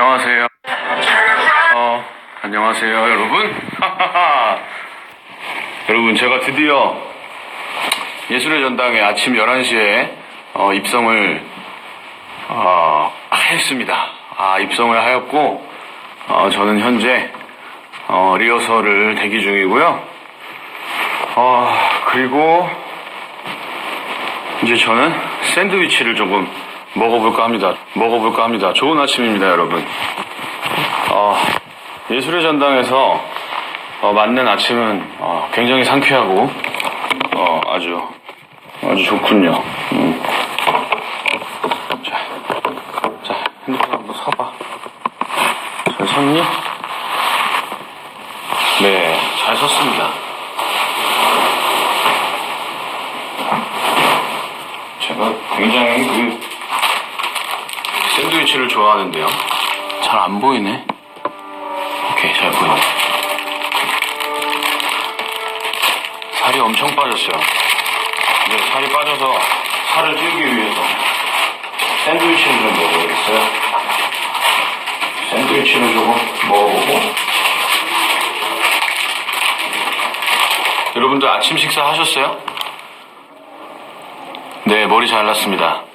안녕하세요. 어, 안녕하세요, 여러분. 여러분, 제가 드디어 예술의 전당에 아침 11시에 어, 입성을 어, 했습니다. 아, 입성을 하였고, 어, 저는 현재 어, 리허설을 대기 중이고요. 어, 그리고 이제 저는 샌드위치를 조금 먹어볼까 합니다. 먹어볼까 합니다. 좋은 아침입니다, 여러분. 어, 예술의 전당에서 어, 맞는 아침은 어, 굉장히 상쾌하고 어, 아주 아주 좋군요. 음. 자, 자, 핸드폰 한번 서봐. 잘 섰니? 네, 잘 섰습니다. 굉장히 그 샌드위치를 좋아하는데요. 잘 안 보이네. 오케이, 잘 보이네. 살이 엄청 빠졌어요. 근데 살이 빠져서 살을 찌우기 위해서 샌드위치를 좀 먹어야겠어요. 샌드위치를 조금 먹어보고. 여러분들 아침 식사 하셨어요? 네, 머리 잘랐습니다.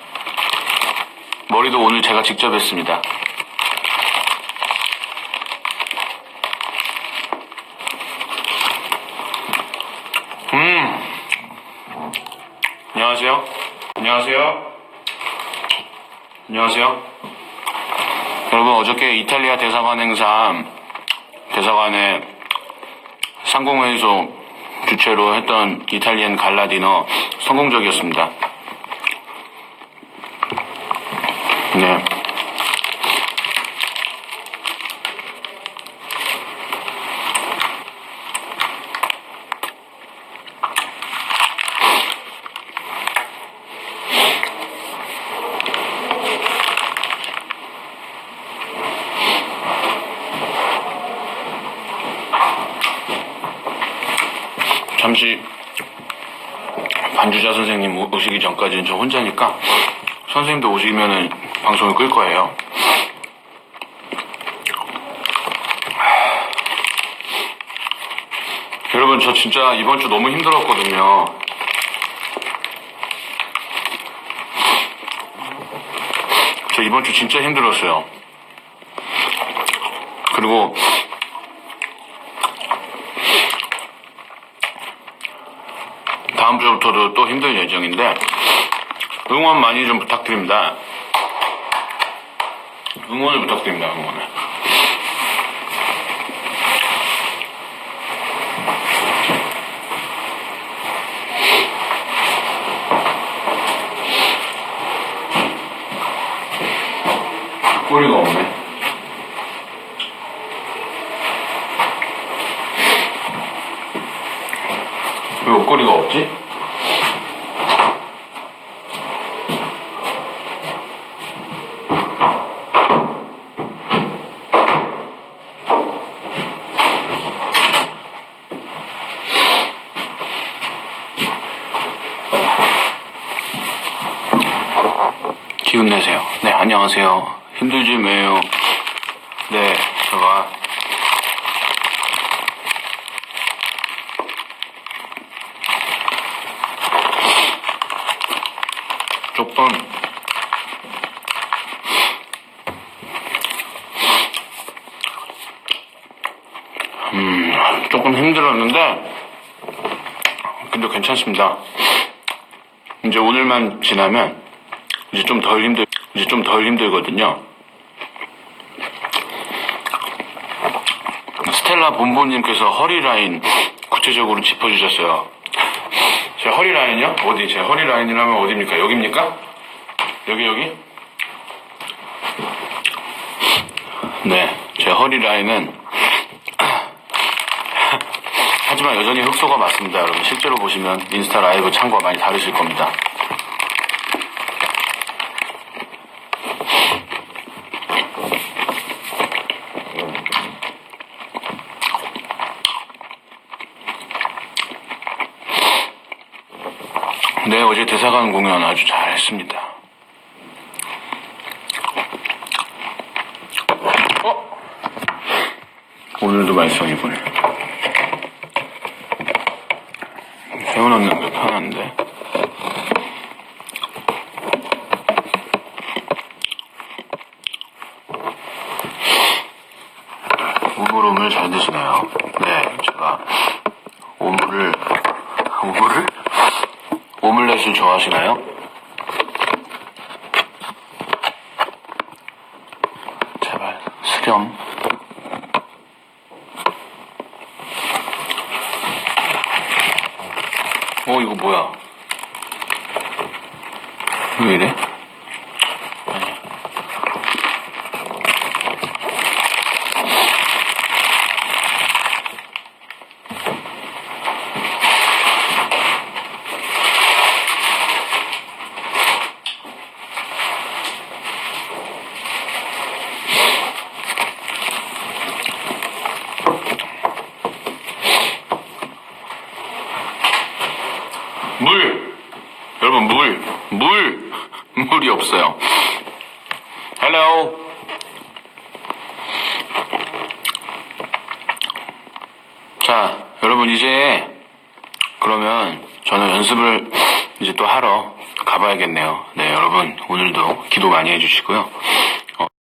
머리도 오늘 제가 직접 했습니다. 음. 안녕하세요. 안녕하세요. 안녕하세요. 여러분, 어저께 이탈리아 대사관 행사, 대사관의 상공회의소 주최로 했던 이탈리안 갈라 디너 성공적이었습니다. 네. 잠시 반주자 선생님 오- 오시기 전까지는 저 혼자니까 선생님도 오시면은 방송을 끌 거예요. 여러분 저 진짜 이번 주 너무 힘들었거든요. 저 이번 주 진짜 힘들었어요. 그리고 다음 주부터도 또 힘들 예정인데 응원 많이 좀 부탁드립니다. 응원을 부탁드립니다. 응원을. 꼬리가 없네. 왜 옷걸이가 없지? 기운 내세요. 네, 안녕하세요. 힘들지 매요. 네, 제가 조금 음, 조금 힘들었는데 근데 괜찮습니다. 이제 오늘만 지나면 이제 좀 덜 힘들 이제 좀 덜 힘들거든요. 스텔라 본보님께서 허리 라인 구체적으로 짚어주셨어요. 제 허리 라인이요? 어디? 제 허리 라인이라면 어디입니까? 여기입니까? 여기 여기? 네, 제 허리 라인은 하지만 여전히 흑소가 맞습니다, 여러분. 실제로 보시면 인스타 라이브 창과 많이 다르실 겁니다. 네, 어제 대사관 공연 아주 잘 했습니다. 물도 맛있어, 이번에. 새우 넣는 게 편한데. 오물오물 잘 드시네요. 네, 제가 오물을, 오물을? 오믈렛을 좋아하시나요? 제발, 수렴. 어, 이거 뭐야? 왜 이래? 물! 여러분, 물! 물! 물이 없어요. 헬로 자, 여러분, 이제, 그러면 저는 연습을 이제 또 하러 가봐야겠네요. 네, 여러분, 오늘도 기도 많이 해주시고요.